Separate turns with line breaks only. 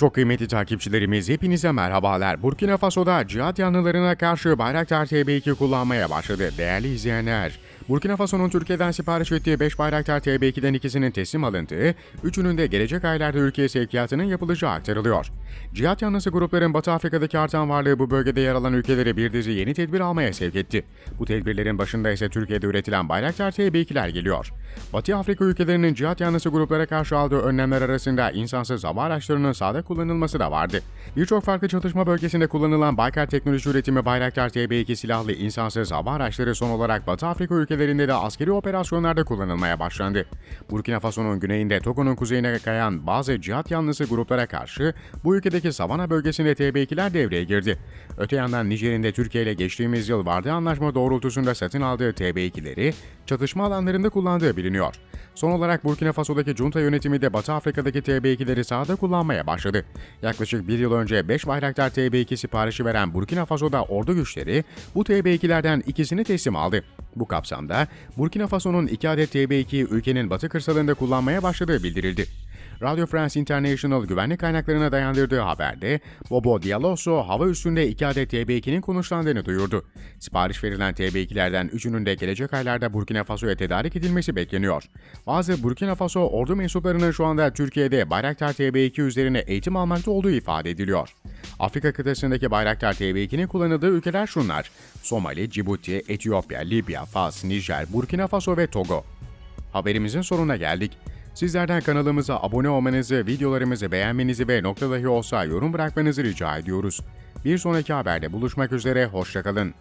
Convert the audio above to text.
Çok kıymetli takipçilerimiz hepinize merhabalar. Burkina Faso'da cihat yanlılarına karşı Bayraktar TB2 kullanmaya başladı. Değerli izleyenler, Burkina Faso'nun Türkiye'den sipariş ettiği 5 Bayraktar TB2'den ikisinin teslim alındığı, üçünün de gelecek aylarda ülkeye sevkiyatının yapılacağı aktarılıyor. Cihat yanlısı grupların Batı Afrika'daki artan varlığı bu bölgede yer alan ülkeleri bir dizi yeni tedbir almaya sevk etti. Bu tedbirlerin başında ise Türkiye'de üretilen Bayraktar TB2'ler geliyor. Batı Afrika ülkelerinin cihat yanlısı gruplara karşı aldığı önlemler arasında insansız hava araçlarının sahada kullanılması da vardı. Birçok farklı çatışma bölgesinde kullanılan Baykar teknoloji üretimi Bayraktar TB2 silahlı insansız hava araçları son olarak Batı Afrika ülkelerinde de askeri operasyonlarda kullanılmaya başlandı. Burkina Faso'nun güneyinde Togo'nun kuzeyine kayan bazı cihat yanlısı gruplara karşı bu ülkedeki Savana bölgesinde TB2'ler devreye girdi. Öte yandan Nijer'in de Türkiye ile geçtiğimiz yıl vardığı anlaşma doğrultusunda satın aldığı TB2'leri çatışma alanlarında kullandığı biliniyor. Son olarak Burkina Faso'daki junta yönetimi de Batı Afrika'daki TB2'leri sahada kullanmaya başladı. Yaklaşık bir yıl önce 5 Bayraktar TB2 siparişi veren Burkina Faso'da ordu güçleri bu TB2'lerden ikisini teslim aldı. Bu kapsamda Burkina Faso'nun 2 adet TB2'yi ülkenin batı kırsalında kullanmaya başladığı bildirildi. Radio France International güvenlik kaynaklarına dayandırdığı haberde Bobo Dialoso hava üstünde 2 adet TB2'nin konuşlandığını duyurdu. Sipariş verilen TB2'lerden 3'ünün de gelecek aylarda Burkina Faso'ya tedarik edilmesi bekleniyor. Bazı Burkina Faso ordu mensuplarının şu anda Türkiye'de Bayraktar TB2 üzerine eğitim almakta olduğu ifade ediliyor. Afrika kıtasındaki Bayraktar TB2'nin kullanıldığı ülkeler şunlar. Somali, Cibuti, Etiyopya, Libya, Fas, Nijer, Burkina Faso ve Togo. Haberimizin sonuna geldik. Sizlerden kanalımıza abone olmanızı, videolarımızı beğenmenizi ve nokta dahi olsa yorum bırakmanızı rica ediyoruz. Bir sonraki haberde buluşmak üzere, hoşçakalın.